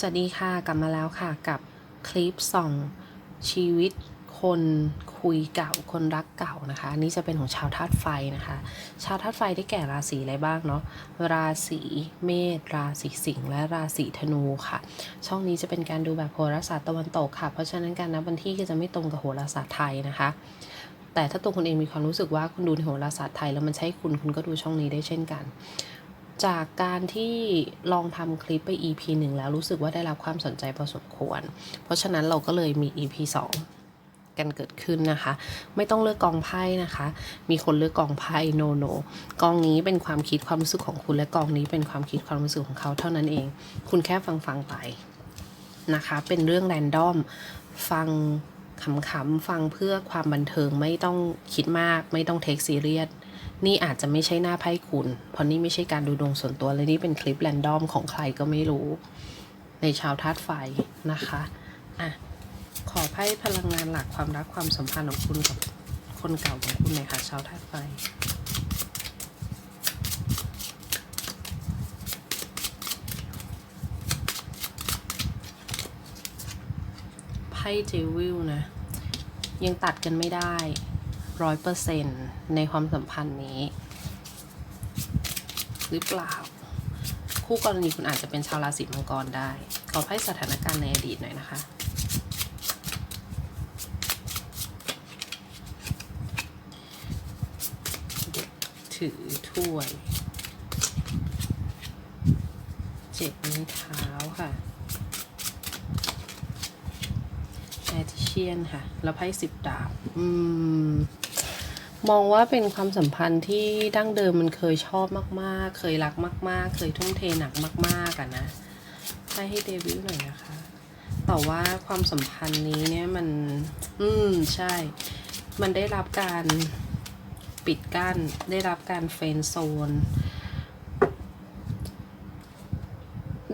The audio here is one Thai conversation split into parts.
สวัสดีค่ะกลับมาแล้วค่ะกับคลิปส่องชีวิตคนคุยเก่าคนรักเก่านะคะอันนี้จะเป็นของชาวธาตุไฟนะคะ ชาวธาตุไฟได้แก่ราศีอะไรบ้างเนาะราศีเมษราศีสิงห์และราศีธนูค่ะ ช่องนี้จะเป็นการดูแบบโหราศาสตร์ตะวันตกค่ะ เพราะฉะนั้นการนับวันที่ก็จะไม่ตรงกับโหราศาสตร์ไทยนะคะ แต่ถ้าตัวคุณเองมีความรู้สึกว่าคุณดูในโหราศาสตร์ไทยแล้วมันใช่คุณคุณก็ดูช่องนี้ได้เช่นกัน จากการที่ลองทำคลิปไป EP หนึ่งแล้วรู้สึกว่าได้รับความสนใจพอสมควร เพราะฉะนั้นเราก็เลยมี EP 2กันเกิดขึ้นนะคะ ไม่ต้องเลือกกองไพ่นะคะ มีคนเลือกกองไพ่โนโนกองนี้เป็นความคิดความรู้สึกของคุณและกองนี้เป็นความคิดความรู้สึกของเขาเท่านั้นเอง คุณแค่ฟังฟังๆไปนะคะ เป็นเรื่องแรนดอมฟังขำๆฟังเพื่อความบันเทิงไม่ต้องคิดมาก ไม่ต้องเทคซีเรียส นี่อาจจะไม่ใช่หน้าไพ่คุณ เพราะนี่ไม่ใช่การดูดวงส่วนตัวเลยนี่เป็นคลิปแรนดอมของใครก็ไม่รู้ ในชาวธาตุไฟนะคะอะขอไพ่พลังงานหลักความรักความสัมพันธ์ของคุณกับคนเก่าของคุณหน่อยค่ะชาวธาตุไฟไพ่เจวิลนะ ยังตัดกันไม่ได้ ร้อยเปอร์เซ็นในความสัมพันธ์นี้ หรือเปล่า คู่กรณีคุณอาจจะเป็นชาวราศีมังกรได้ ขอให้สถานการณ์ในอดีตหน่อยนะคะเด็กถือถ้วย เจ็บนิ้วเท้าค่ะแอทิเชียนค่ะ แล้วไพ่สิบดาบ อืม มองว่าเป็นความสัมพันธ์ที่ดั้งเดิมมันเคยชอบมากๆ เคยรักมาก ๆ เคยทุ่มเทหนักมากๆอะนะไพ่ให้เดวิลหน่อยนะคะ แต่ว่าความสัมพันธ์นี้เนี่ยมัน อืมใช่ มันได้รับการปิดกั้น ได้รับการเฟนโซน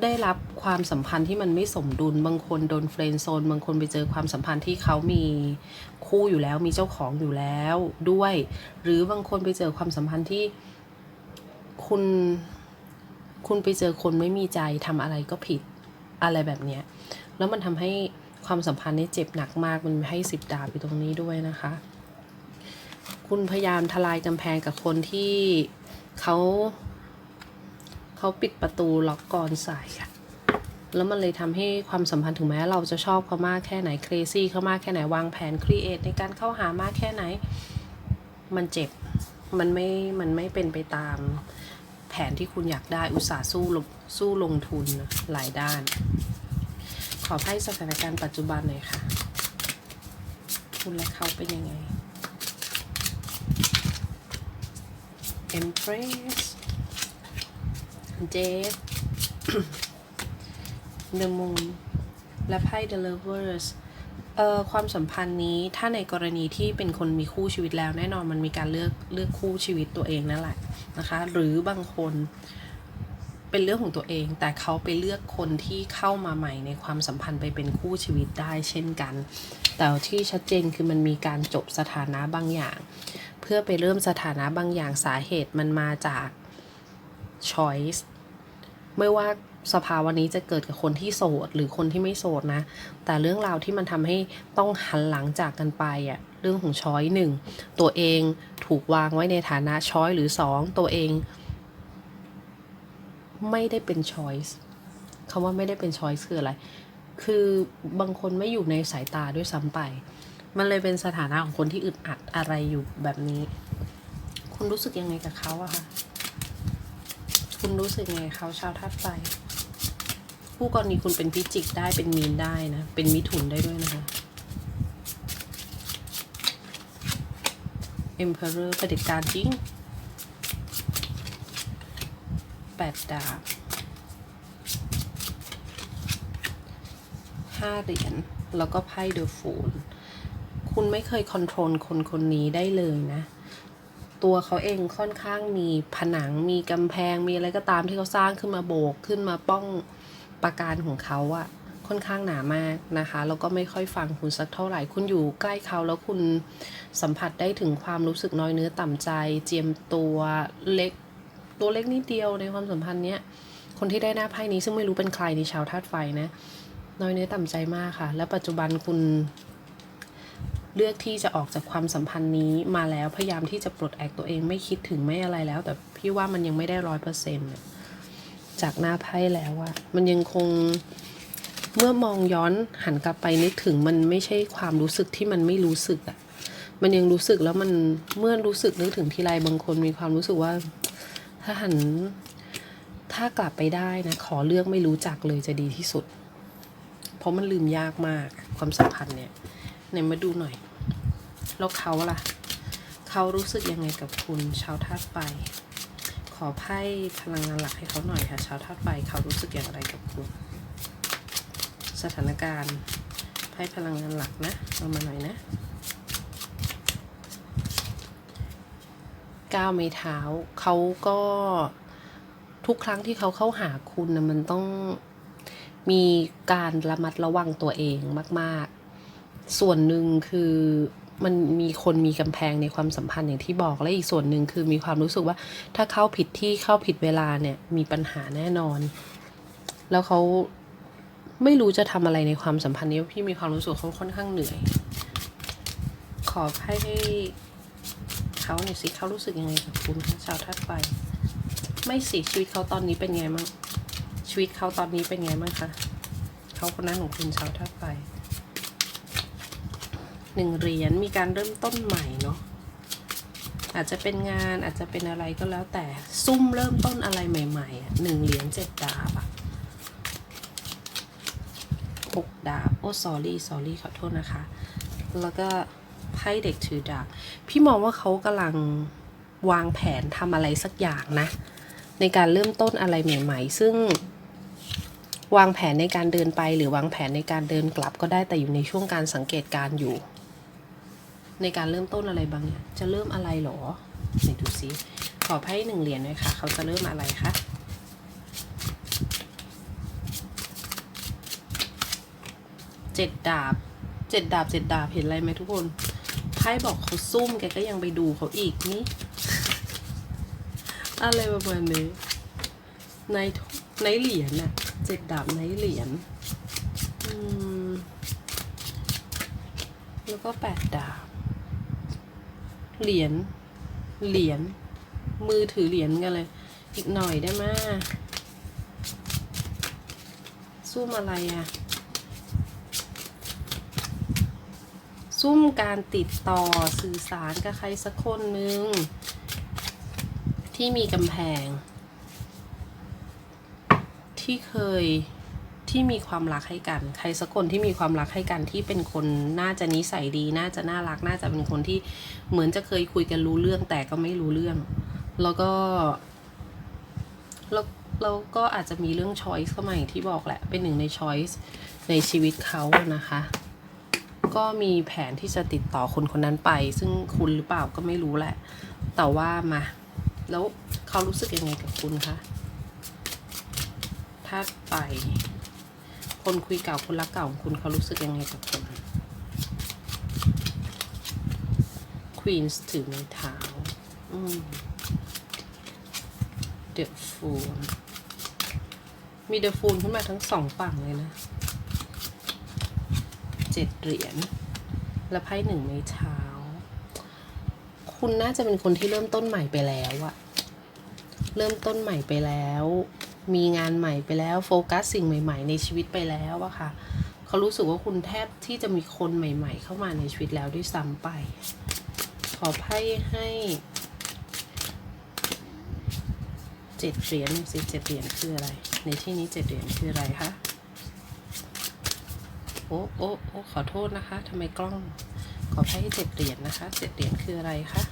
ได้รับความสัมพันธ์ที่มันไม่สมดุล บางคนโดนเฟรนด์โซน บางคนไปเจอความสัมพันธ์ที่เขามีคู่อยู่แล้ว มีเจ้าของอยู่แล้วด้วย หรือบางคนไปเจอความสัมพันธ์ที่คุณคุณไปเจอคนไม่มีใจทำอะไรก็ผิดอะไรแบบเนี้ย แล้วมันทำให้ความสัมพันธ์นี้เจ็บหนักมาก มันให้สิบดาบอยู่ตรงนี้ด้วยนะคะ คุณพยายามทลายกำแพงกับคนที่เขา เขาปิดประตูล็อกกรอนใส่อะแล้วมันเลยทำให้ความสัมพันธ์ถึงแม้เราจะชอบเขามากแค่ไหนเครซี่เขามากแค่ไหนวางแผนครีเอทในการเข้าหามากแค่ไหน มันเจ็บมันไม่มันไม่เป็นไปตามแผนที่คุณอยากได้อุตสาห์สู้ลงสู้ลงทุนหลายด้าน ขอให้สถานการณ์ปัจจุบันหน่อยค่ะ คุณและเขาเป็นยังไง Empress Jade The Moon และไพ่ The Lovers เอ่อความสัมพันธ์นี้ถ้าในกรณีที่เป็นคนมีคู่ชีวิตแล้ว แน่นอนมันมีการเลือกเลือกคู่ชีวิตตัวเองนั่นแหละนะคะ หรือบางคนเป็นเรื่องของตัวเอง แต่เขาไปเลือกคนที่เข้ามาใหม่ในความสัมพันธ์ไปเป็นคู่ชีวิตได้เช่นกัน แต่ที่ชัดเจนคือมันมีการจบสถานะบางอย่าง เพื่อไปเริ่มสถานะบางอย่างสาเหตุมันมาจาก choice ไม่ว่าสภาวะนี้จะเกิดกับคนที่โสดหรือคนที่ไม่โสดนะ แต่เรื่องราวที่มันทำให้ต้องหันหลังจากกันไปอะเรื่องของช้อยหนึ่งตัวเองถูกวางไว้ในฐานะช้อยหรือสองตัวเอง ไม่ได้เป็นช้อยส์คำว่าไม่ได้เป็นช้อยส์คืออะไร คือบางคนไม่อยู่ในสายตาด้วยซ้ำไป มันเลยเป็นสถานะของคนที่อึดอัดอะไรอยู่แบบนี้ คุณรู้สึกยังไงกับเขาอะคะ คุณรู้สึกไงเขาชาวธาตุไฟผู้กรณีคุณเป็นพิจิกได้เป็นมีนได้นะ เป็นมิถุนได้ด้วยนะคะ Emperor เผด็จการจริงแปดดาบห้าเหรียญแล้วก็ไพ่เดอะฟูลคุณไม่เคยคอนโทรลคนคนนี้ได้เลยนะ ตัวเขาเองค่อนข้างมีผนังมีกำแพงมีอะไรก็ตามที่เขาสร้างขึ้นมาโบกขึ้นมาป้องประการของเขาอะค่อนข้างหนามากนะคะแล้วก็ไม่ค่อยฟังคุณสักเท่าไหร่ คุณอยู่ใกล้เขาแล้วคุณสัมผัสได้ถึงความรู้สึกน้อยเนื้อต่ำใจ เจียมตัวเล็กตัวเล็กนิดเดียวในความสัมพันธ์เนี้ยคนที่ได้หน้าไพ่นี้ซึ่งไม่รู้เป็นใครในชาวธาตุไฟนะน้อยเนื้อต่ำใจมากค่ะ และปัจจุบันคุณ เลือกที่จะออกจากความสัมพันธ์นี้มาแล้วพยายามที่จะปลดแอกตัวเองไม่คิดถึงไม่อะไรแล้ว แต่พี่ว่ามันยังไม่ได้ร้อยเปอร์เซ็นต์จากหน้าไพ่แล้วอะมันยังคงเมื่อมองย้อนหันกลับไปนึกถึงมันไม่ใช่ความรู้สึกที่มันไม่รู้สึกอะมันยังรู้สึกแล้วมันเมื่อรู้สึกนึกถึงทีไรบางคนมีความรู้สึกว่า ถ้าหันถ้ากลับไปได้นะขอเลือกไม่รู้จักเลยจะดีที่สุด เพราะมันลืมยากมากความสัมพันธ์เนี่ย ไหนมาดูหน่อย แล้วเขาล่ะ เขารู้สึกยังไงกับคุณชาวธาตุไฟขอไพ่พลังงานหลักให้เขาหน่อยค่ะ ชาวธาตุไฟเขารู้สึกอย่างไรกับคุณ สถานการณ์ไพ่พลังงานหลักนะเอามาหน่อยนะก้าวไม้เท้าเขาก็ทุกครั้งที่เขาเข้าหาคุณนะมันต้องมีการระมัดระวังตัวเองมาก ๆ ส่วนหนึ่งคือมันมีคนมีกำแพงในความสัมพันธ์อย่างที่บอกและอีกส่วนหนึ่งคือมีความรู้สึกว่า ถ้าเข้าผิดที่เข้าผิดเวลาเนี่ยมีปัญหาแน่นอน แล้วเขาไม่รู้จะทำอะไรในความสัมพันธ์นี้พี่มีความรู้สึกเขาค่อนข้างเหนื่อย ขอให้เขาหน่อยสิเขารู้สึกยังไงกับคุณชาวธาตุไฟไม่สิชีวิตเขาตอนนี้เป็นไงมั่งชีวิตเขาตอนนี้เป็นไงมั่งคะเขาคนนั้นของคุณชาวธาตุไฟ หนึ่งเหรียญมีการเริ่มต้นใหม่เนาะอาจจะเป็นงานอาจจะเป็นอะไรก็แล้วแต่ซุ่มเริ่มต้นอะไรใหม่ๆอะหนึ่งเหรียญเจ็ดดาบอะหกดาบโอ้ s อรี่ s อรี่ขอโทษนะคะ แล้วก็ไพ่เด็กถือดาบพี่มองว่าเขากำลังวางแผนทำอะไรสักอย่างนะ ในการเริ่มต้นอะไรใหม่ ๆ ซึ่งวางแผนในการเดินไปหรือวางแผนในการเดินกลับก็ได้แต่อยู่ในช่วงการสังเกตการอยู่ ในการเริ่มต้นอะไรบางอย่างจะเริ่มอะไรหรอไหนดูซิขอไพ่หนึ่งเหรียญหน่อยค่ะ เขาจะเริ่มอะไรคะเจ็ดดาบเจ็ดดาบเจ็ดดาบเห็นอะไรไหมทุกคนไพ่บอกเขาซุ่มแกก็ยังไปดูเขาอีกนี่อะไรประมาณนี้ในในเหรียญน่ะเจ็ดดาบในเหรียญอืมแล้วก็แปดดาบ เหรียญ เหรียญ มือถือเหรียญกันเลย อีกหน่อยได้ไหมซุ่มอะไรอะซุ่มการติดต่อสื่อสารกับใครสักคนหนึ่งที่มีกำแพง ที่เคย ที่มีความรักให้กัน ใครสักคนที่มีความรักให้กันที่เป็นคนน่าจะนิสัยดี น่าจะน่ารัก น่าจะเป็นคนที่เหมือนจะเคยคุยกันรู้เรื่องแต่ก็ไม่รู้เรื่อง แล้วก็แล้วแล้วก็อาจจะมีเรื่อง choice เข้ามาอย่างที่บอกแหละ เป็นหนึ่งใน choice ในชีวิตเขาอะนะคะ ก็มีแผนที่จะติดต่อคนคนนั้นไป ซึ่งคุณหรือเปล่าก็ไม่รู้แหละ แต่ว่ามา แล้วเขารู้สึกยังไงกับคุณคะถ้าไป คนคุยเก่าคนรักเก่าของคุณเขารู้สึกยังไงกับคุณ Queens ถือไม้เท้าอืม The Fool มี The Fool ขึ้นมาทั้งสองฝั่งเลยนะเจ็ดเหรียญและไพ่หนึ่งไม้เท้า คุณน่าจะเป็นคนที่เริ่มต้นใหม่ไปแล้วอะเริ่มต้นใหม่ไปแล้ว มีงานใหม่ไปแล้วโฟกัสสิ่งใหม่ ๆ ในชีวิตไปแล้วอะค่ะเขารู้สึกว่าคุณแทบที่จะมีคนใหม่ ๆ เข้ามาในชีวิตแล้วด้วยซ้ำไป ขอไพ่ให้เจ็ดเหรียญสิเจ็ดเหรียญคืออะไร ในที่นี้เจ็ดเหรียญคืออะไรคะโอ้โอ้โอ้ขอโทษนะคะทำไมกล้องขอไพ่ให้เจ็ดเหรียญนะคะเจ็ดเหรียญคืออะไรคะ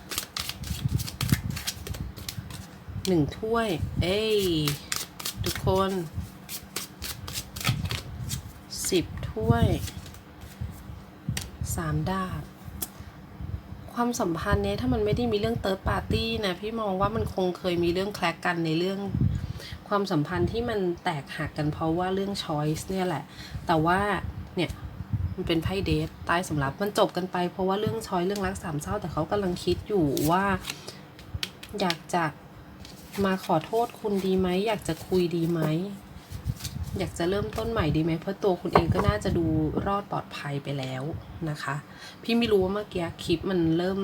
หนึ่งถ้วย เอ้ย ทุกคนสิบถ้วยสามดาบ ความสัมพันธ์เนี้ยถ้ามันไม่ได้มีเรื่องเติร์ดปาร์ตี้นะพี่มองว่ามันคงเคยมีเรื่องแคลกกันในเรื่องความสัมพันธ์ที่มันแตกหักกันเพราะว่าเรื่องช้อยส์เนี่ยแหละ แต่ว่าเนี่ยมันเป็นไพ่เดทใต้สำรับมันจบกันไปเพราะว่าเรื่องช้อยเรื่องรักสามเศร้าแต่เขากำลังคิดอยู่ว่า อยากจะ มาขอโทษคุณดีไหม อยากจะคุยดีไหม อยากจะเริ่มต้นใหม่ดีไหม เพราะตัวคุณเองก็น่าจะดูรอดปลอดภัยไปแล้วนะคะ พี่ไม่รู้ว่าเมื่อกี้คลิปมันเริ่ม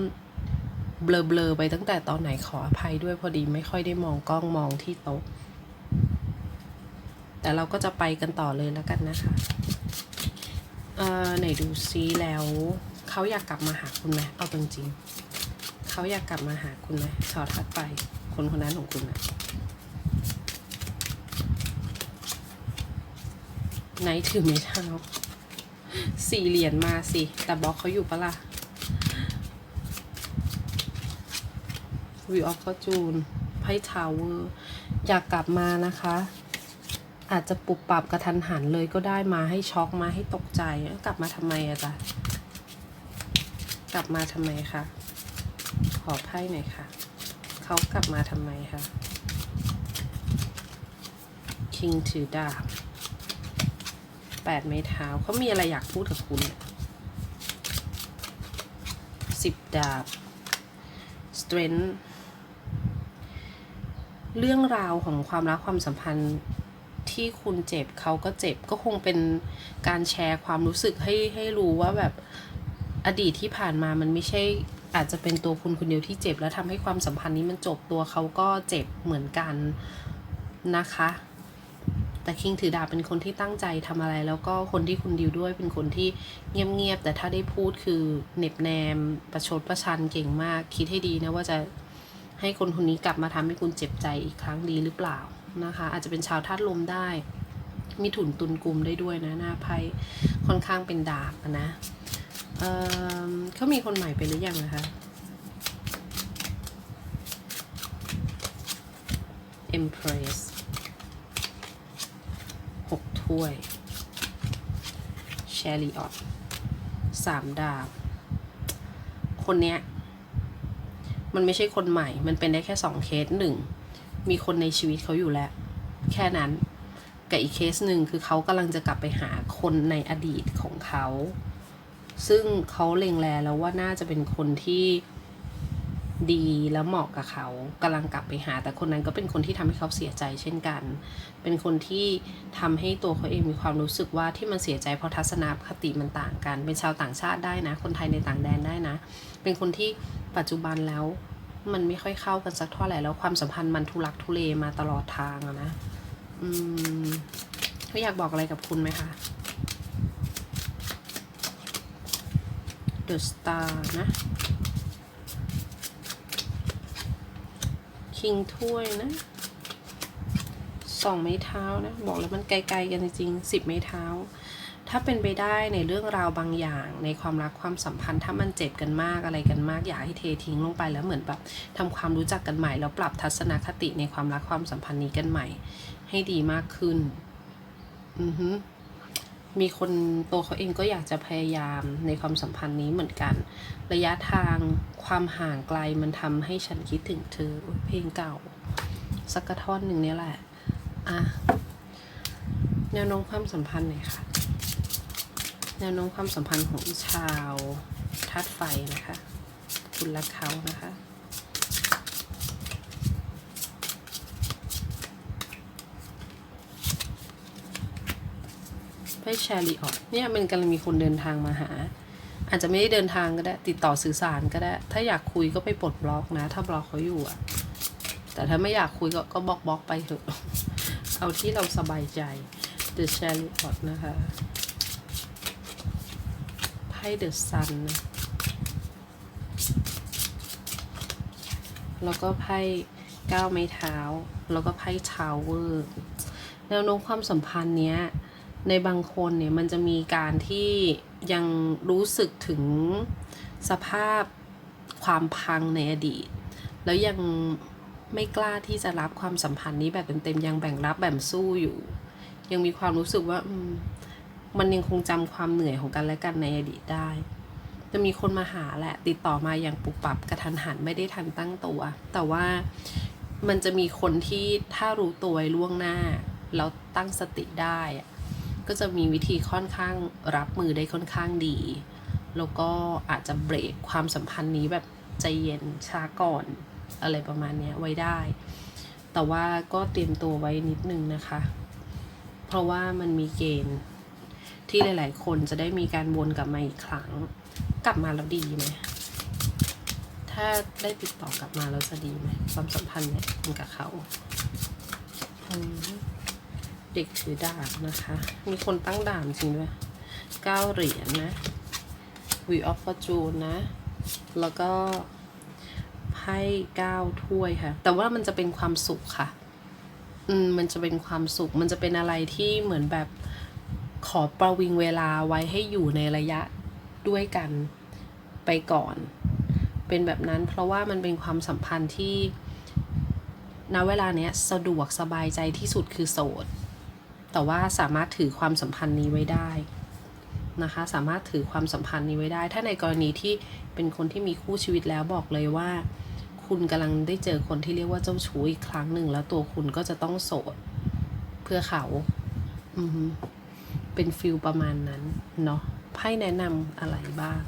เบลอๆไปตั้งแต่ตอนไหนขออภัยด้วยพอดีไม่ค่อยได้มองกล้องมองที่โต๊ะ แต่เราก็จะไปกันต่อเลยแล้วกันนะคะ เอ่อไหนดูซิแล้วเขาอยากกลับมาหาคุณไหมเอาจริงๆเขาอยากกลับมาหาคุณไหมชอทัดไป คนคนนั้นของคุณนะไหนถือไม่เท้าสี่เหรียญมาสิ แต่บล็อกเขาอยู่ปะล่ะวิวออฟฟอร์จูนไพ่ทาวเวอร์อยากกลับมานะคะ อาจจะปรับปรับกระทันหันเลยก็ได้มาให้ช็อกมาให้ตกใจ กลับมาทำไมอะจ๊ะ กลับมาทำไมคะ ขอไพ่หน่อยค่ะ เขากลับมาทำไมคะคิงถือดาบแปดไม้เท้าเขามีอะไรอยากพูดกับคุณสิบดาบ strength เรื่องราวของความรักความสัมพันธ์ที่คุณเจ็บเขาก็เจ็บก็คงเป็นการแชร์ความรู้สึกให้ให้รู้ว่าแบบอดีตที่ผ่านมามันไม่ใช่ อาจจะเป็นตัวคุณคนเดียวที่เจ็บ แล้วทำให้ความสัมพันธ์นี้มันจบตัวเขาก็เจ็บเหมือนกันนะคะ แต่คิงถือดาบเป็นคนที่ตั้งใจทำอะไร แล้วก็คนที่คุณดิวด้วยเป็นคนที่เงียบๆแต่ถ้าได้พูดคือเน็บแนม ประชดประชันเก่งมาก คิดให้ดีนะว่าจะให้คนคนนี้กลับมาทำให้คุณเจ็บใจอีกครั้งดีหรือเปล่านะคะ อาจจะเป็นชาวธาตุลมได้มีถุนตุนกลุ่มได้ด้วยนะหน้าไพ่ค่อนข้างเป็นดาบอะนะ เเขามีคนใหม่ไปหรือยังนะคะ Empress หกถ้วย Chariot สามดาบ คนเนี้ย มันไม่ใช่คนใหม่ มันเป็นได้แค่สองเคสหนึ่ง มีคนในชีวิตเขาอยู่แล้ว แค่นั้น กับอีกเคสหนึ่งคือเขากำลังจะกลับไปหาคนในอดีตของเขา ซึ่งเขาเล็งแลแล้วว่าน่าจะเป็นคนที่ดีแล้วเหมาะกับเขากำลังกลับไปหา แต่คนนั้นก็เป็นคนที่ทำให้เขาเสียใจเช่นกัน เป็นคนที่ทำให้ตัวเขาเองมีความรู้สึกว่าที่มันเสียใจเพราะทัศนคติมันต่างกัน เป็นชาวต่างชาติได้นะ คนไทยในต่างแดนได้นะ เป็นคนที่ปัจจุบันแล้วมันไม่ค่อยเข้ากันสักเท่าไหร่แล้วความสัมพันธ์มันทุลักทุเลมาตลอดทางอะนะ อืมเขาอยากบอกอะไรกับคุณไหมคะ The Star นะ คิงถ้วยนะสองไม้เท้านะ บอกแล้วมันไกลๆกันจริงๆสิบไม้เท้า ถ้าเป็นไปได้ในเรื่องราวบางอย่าง ในความรักความสัมพันธ์ ถ้ามันเจ็บกันมากอะไรกันมาก อยากให้เททิ้งลงไปแล้วเหมือนแบบทำความรู้จักกันใหม่ แล้วปรับทัศนคติในความรักความสัมพันธ์นี้กันใหม่ ให้ดีมากขึ้น อือฮึ มีคนตัวเขาเองก็อยากจะพยายามในความสัมพันธ์นี้เหมือนกัน ระยะทางความห่างไกลมันทำให้ฉันคิดถึงเธออเพลงเก่า สักกระท่อนหนึ่งนี่แหละ อะ แนวโน้มความสัมพันธ์หน่อยค่ะ แนวโน้มความสัมพันธ์ของชาวธาตุไฟนะคะ คุณและเขานะคะ ไปแชร์รีออตเนี่ยมันกำลังมีคนเดินทางมาหา อาจจะไม่ได้เดินทางก็ได้ ติดต่อสื่อสารก็ได้ ถ้าอยากคุยก็ไปปลดบล็อกนะ ถ้าบล็อกเขาอยู่อะแต่ถ้าไม่อยากคุยก็ก็บล็อกบล็อกไปเถอะ เอาที่เราสบายใจ The Chariot นะคะไพ่ The Sun นะแล้วก็ไพ่เก้าไม้เท้า แล้วก็ไพ่ทาวเวอร์แนวโน้มความสัมพันธ์เนี้ย ในบางคนเนี่ยมันจะมีการที่ยังรู้สึกถึงสภาพความพังในอดีต แล้วยังไม่กล้าที่จะรับความสัมพันธ์นี้แบบเต็มๆยังแบ่งรับแบ่งสู้อยู่ ยังมีความรู้สึกว่ามมันยังคงจำความเหนื่อยของกันและกันในอดีตได้ จะมีคนมาหาแหละ ติดต่อมาอย่างปุบปับกระทันหันไม่ได้ทันตั้งตัว แต่ว่ามันจะมีคนที่ถ้ารู้ตัวล่วงหน้า แล้วตั้งสติได้อะ ก็จะมีวิธีค่อนข้างรับมือได้ค่อนข้างดี แล้วก็อาจจะเบรกความสัมพันธ์นี้แบบใจเย็นช้าก่อนอะไรประมาณนี้ไว้ได้ แต่ว่าก็เตรียมตัวไว้นิดนึงนะคะ เพราะว่ามันมีเกณฑ์ที่หลาย ๆ คนจะได้มีการวนกลับมาอีกครั้ง กลับมาแล้วดีไหมถ้าได้ติดต่อกลับมาแล้วจะดีไหมความสัมพันธ์เนี่ยกับเขาอืม เด็กถือดาบนะคะ มีคนตั้งด่านจริงด้วยเก้าเหรียญนะวีออฟฟอร์จูนนะ แล้วก็ไพ่เก้าถ้วยค่ะ แต่ว่ามันจะเป็นความสุขค่ะ อืม มันจะเป็นความสุข มันจะเป็นอะไรที่เหมือนแบบขอประวิงเวลาไว้ให้อยู่ในระยะด้วยกันไปก่อน เป็นแบบนั้นเพราะว่ามันเป็นความสัมพันธ์ที่ณเวลาเนี้ยสะดวกสบายใจที่สุดคือโสด แต่ว่าสามารถถือความสัมพันธ์นี้ไว้ได้นะคะ สามารถถือความสัมพันธ์นี้ไว้ได้ ถ้าในกรณีที่เป็นคนที่มีคู่ชีวิตแล้วบอกเลยว่า คุณกำลังได้เจอคนที่เรียกว่าเจ้าชู้อีกครั้งหนึ่งแล้วตัวคุณก็จะต้องโสดเพื่อเขาอือเป็นฟิลประมาณนั้นเนาะไพ่แนะนำอะไรบ้าง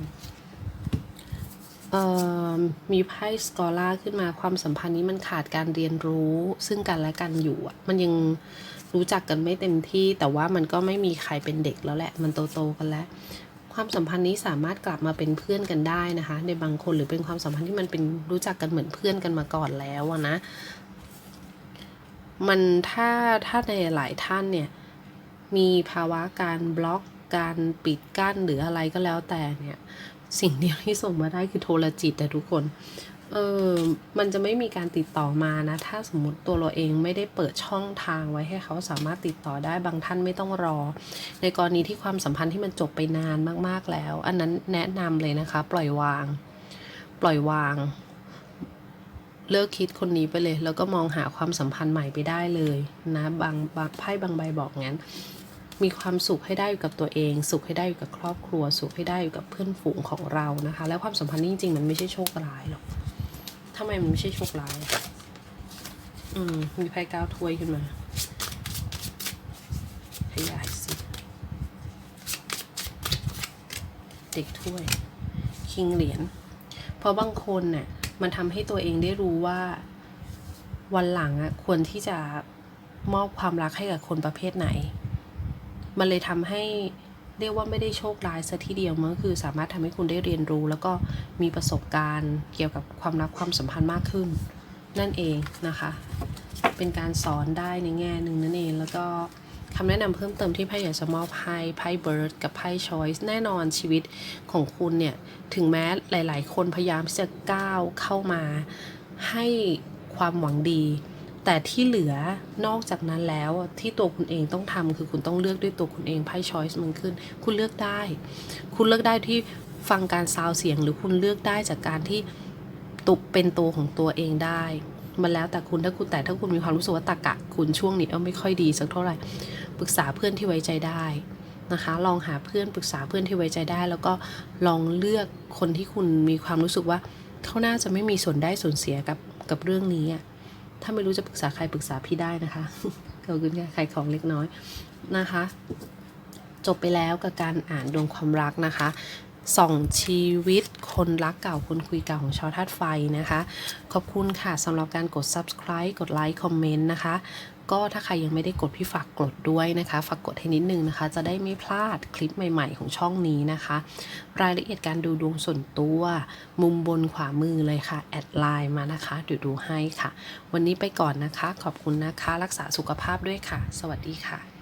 มีไพ่สกอล่าขึ้นมาความสัมพันธ์นี้มันขาดการเรียนรู้ซึ่งกันและกันอยู่อะมันยัง รู้จักกันไม่เต็มที่ แต่ว่ามันก็ไม่มีใครเป็นเด็กแล้วแหละ มันโตๆกันแล้ว ความสัมพันธ์นี้สามารถกลับมาเป็นเพื่อนกันได้นะคะ ในบางคนหรือเป็นความสัมพันธ์ที่มันเป็นรู้จักกันเหมือนเพื่อนกันมาก่อนแล้วนะ มันถ้าถ้าในหลายท่านเนี่ยมีภาวะการบล็อกการปิดกั้นหรืออะไรก็แล้วแต่เนี่ย สิ่งเดียวที่ส่งมาได้คือโทรจิตแต่ทุกคน เออมันจะไม่มีการติดต่อมานะ ถ้าสมมติตัวเราเองไม่ได้เปิดช่องทางไว้ให้เขาสามารถติดต่อได้บางท่านไม่ต้องรอ ในกรณีที่ความสัมพันธ์ที่มันจบไปนานมากๆแล้ว อันนั้นแนะนำเลยนะคะ ปล่อยวาง ปล่อยวาง เลิกคิดคนนี้ไปเลย แล้วก็มองหาความสัมพันธ์ใหม่ไปได้เลยนะบางบางไพ่บางใบบอกงั้น มีความสุขให้ได้อยู่กับตัวเอง สุขให้ได้อยู่กับครอบครัว สุขให้ได้อยู่กับเพื่อนฝูงของเรานะคะ แล้วความสัมพันธ์นี้จริงๆมันไม่ใช่โชคร้ายหรอก ทำไมมันไม่ใช่โชคร้าย อืม มีไพ่ก้าวถ้วยขึ้นมา ขยายสิ เด็กถ้วย คิงเหรียญ เพราะบางคนเนี่ยมันทำให้ตัวเองได้รู้ว่าวันหลังอะควรที่จะมอบความรักให้กับคนประเภทไหน มันเลยทำให้ เรียกว่าไม่ได้โชคร้ายซะทีเดียวมันก็คือสามารถทำให้คุณได้เรียนรู้ แล้วก็มีประสบการณ์เกี่ยวกับความรักความสัมพันธ์มากขึ้น นั่นเองนะคะ เป็นการสอนได้ในแง่หนึ่งนั่นเองแล้วก็คำแนะนำเพิ่มเติมที่ไพ่อยากจะมอบให้ไพ่เบิร์ดกับไพ่ชอยส์แน่นอนชีวิตของคุณเนี่ย ถึงแม้หลาย ๆ คนพยายามที่จะก้าวเข้ามาให้ความหวังดี แต่ที่เหลือนอกจากนั้นแล้วที่ตัวคุณเองต้องทำคือคุณต้องเลือกด้วยตัวคุณเองไพ่ชอยส์มันขึ้น คุณเลือกได้ คุณเลือกได้ที่ฟังการซาวเสียงหรือคุณเลือกได้จากการที่ตุกเป็นตัวของตัวเองได้ มันแล้วแต่คุณถ้าคุณแต่ถ้าคุณมีความรู้สึกว่าตากะ คุณช่วงนี้ไม่ค่อยดีสักเท่าไหร่ปรึกษาเพื่อนที่ไว้ใจได้นะคะ ลองหาเพื่อนปรึกษาเพื่อนที่ไว้ใจได้ แล้วก็ลองเลือกคนที่คุณมีความรู้สึกว่าเขาน่าจะไม่มีส่วนได้ส่วนเสียกับกับเรื่องนี้อะ ถ้าไม่รู้จะปรึกษาใครปรึกษาพี่ได้นะคะขอบคุณค่ะใครของเล็กน้อยนะคะ จบไปแล้วกับการอ่านดวงความรักนะคะส่องชีวิตคนรักเก่าคนคุยเก่าของชาวธาตุไฟนะคะ ขอบคุณค่ะสำหรับการกด subscribe กดไลค์คอมเมนต์นะคะ ก็ถ้าใครยังไม่ได้กดพี่ฝากกดด้วยนะคะ ฝากกดให้นิดนึงนะคะ จะได้ไม่พลาดคลิปใหม่ ๆ ของช่องนี้นะคะ รายละเอียดการดูดวงส่วนตัว มุมบนขวามือเลยค่ะ แอดไลน์มานะคะเดี๋ยวดูให้ค่ะ วันนี้ไปก่อนนะคะ ขอบคุณนะคะ รักษาสุขภาพด้วยค่ะ สวัสดีค่ะ